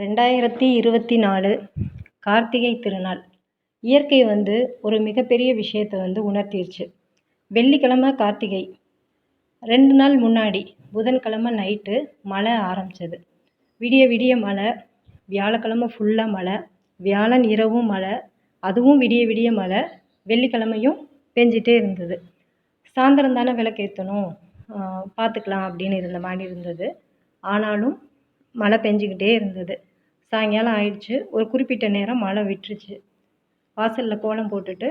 ரெண்டாயிரத்தி இருபத்தி நாலு கார்த்திகை திருநாள். இயற்கை வந்து ஒரு மிகப்பெரிய விஷயத்தை வந்து உணர்த்திருச்சு. வெள்ளிக்கிழம கார்த்திகை. ரெண்டு நாள் முன்னாடி புதன்கிழமை நைட்டு மழை ஆரம்பிச்சது. விடிய விடிய மழை வியாழக்கிழமை ஃபுல்லாக மழை வியாழன் இரவும் மழை அதுவும் விடிய விடிய மழை வெள்ளிக்கிழமையும் பெஞ்சிட்டே இருந்தது. சாயந்தரம் தானே விளக்கேற்றணும் பார்த்துக்கலாம் அப்படின்னு இருந்த மாதிரி இருந்தது. ஆனாலும் மழை பெஞ்சிக்கிட்டே இருந்தது. சாயங்காலம் ஆயிடுச்சு. ஒரு குறிப்பிட்ட நேரம் மழை விட்டுருச்சு. வாசலில் கோலம் போட்டுட்டு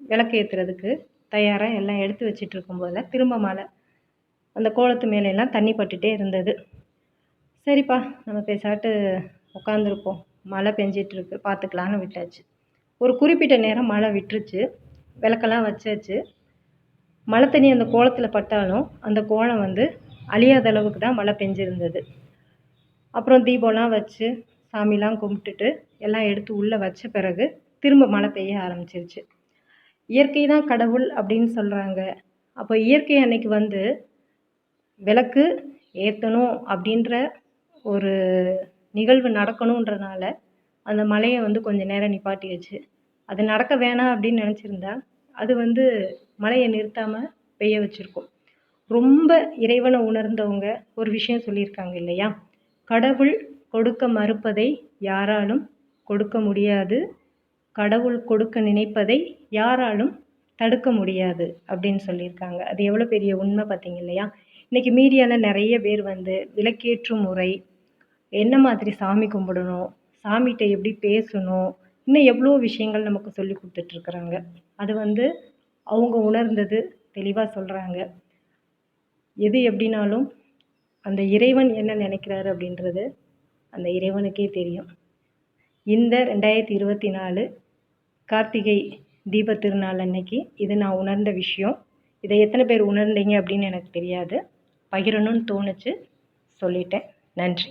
விளக்கு ஏற்றுறதுக்கு தயாராக எல்லாம் எடுத்து வச்சிட்டு இருக்கும்போதில் திரும்ப மழை. அந்த கோலத்து மேலெல்லாம் தண்ணி பட்டுகிட்டே இருந்தது. சரிப்பா நம்ம பேசாட்டு உட்காந்துருப்போம் மழை பெஞ்சிட்ருக்கு பார்த்துக்கலான்னு விட்டாச்சு. ஒரு குறிப்பிட்ட நேரம் மழை விட்டுருச்சு. விளக்கெல்லாம் வச்சாச்சு. மழை தண்ணி அந்த கோலத்தில் பட்டாலும் அந்த கோலம் வந்து அழியாத அளவுக்கு தான் மழை பெஞ்சிருந்தது. அப்புறம் தீபம்லாம் வச்சு சாமிலாம் கும்பிட்டுட்டு எல்லாம் எடுத்து உள்ளே வச்ச பிறகு திரும்ப மழை பெய்ய ஆரம்பிச்சிருச்சு. இயற்கை தான் கடவுள் அப்படின்னு சொல்கிறாங்க அப்போ இயற்கை அன்னைக்கு வந்து விளக்கு ஏற்றணும் அப்படின்ற ஒரு நிகழ்வு நடக்கணுன்றனால அந்த மழையை வந்து கொஞ்சம் நேரம் நிப்பாட்டியாச்சு. அது நடக்க வேணாம் அப்படின்னு நினச்சிருந்தா அது வந்து மழையை நிறுத்தாமல் பெய்ய வச்சுருக்கும். ரொம்ப இறைவனை உணர்ந்தவங்க ஒரு விஷயம் சொல்லியிருக்காங்க இல்லையா? கடவுள் கொடுக்க மறுப்பதை யாராலும் கொடுக்க முடியாது. கடவுள் கொடுக்க நினைப்பதை யாராலும் தடுக்க முடியாது அப்படின்னு சொல்லியிருக்காங்க. அது எவ்வளோ பெரிய உண்மை பார்த்தீங்க இல்லையா? இன்றைக்கி மீடியாவில் நிறைய பேர் வந்து விளக்கேற்றும் முறை என்ன மாதிரி சாமி கும்பிடணும் சாமிகிட்ட எப்படி பேசணும் இன்னும் எவ்வளோ விஷயங்கள் நமக்கு சொல்லி கொடுத்துட்ருக்குறாங்க அது வந்து அவங்க உணர்ந்தது தெளிவாக சொல்கிறாங்க எது எப்படினாலும் அந்த இறைவன் என்ன நினைக்கிறாரு அப்படின்றது அந்த இறைவனுக்கே தெரியும். இந்த ரெண்டாயிரத்தி இருபத்தி நாலு கார்த்திகை தீப திருநாள் அன்னைக்கு இது நான் உணர்ந்த விஷயம். இதை எத்தனை பேர் உணர்ந்தீங்க அப்படின்னு எனக்கு தெரியாது. பகிரணும்னு தோணுச்சு. சொல்லிட்டேன். நன்றி.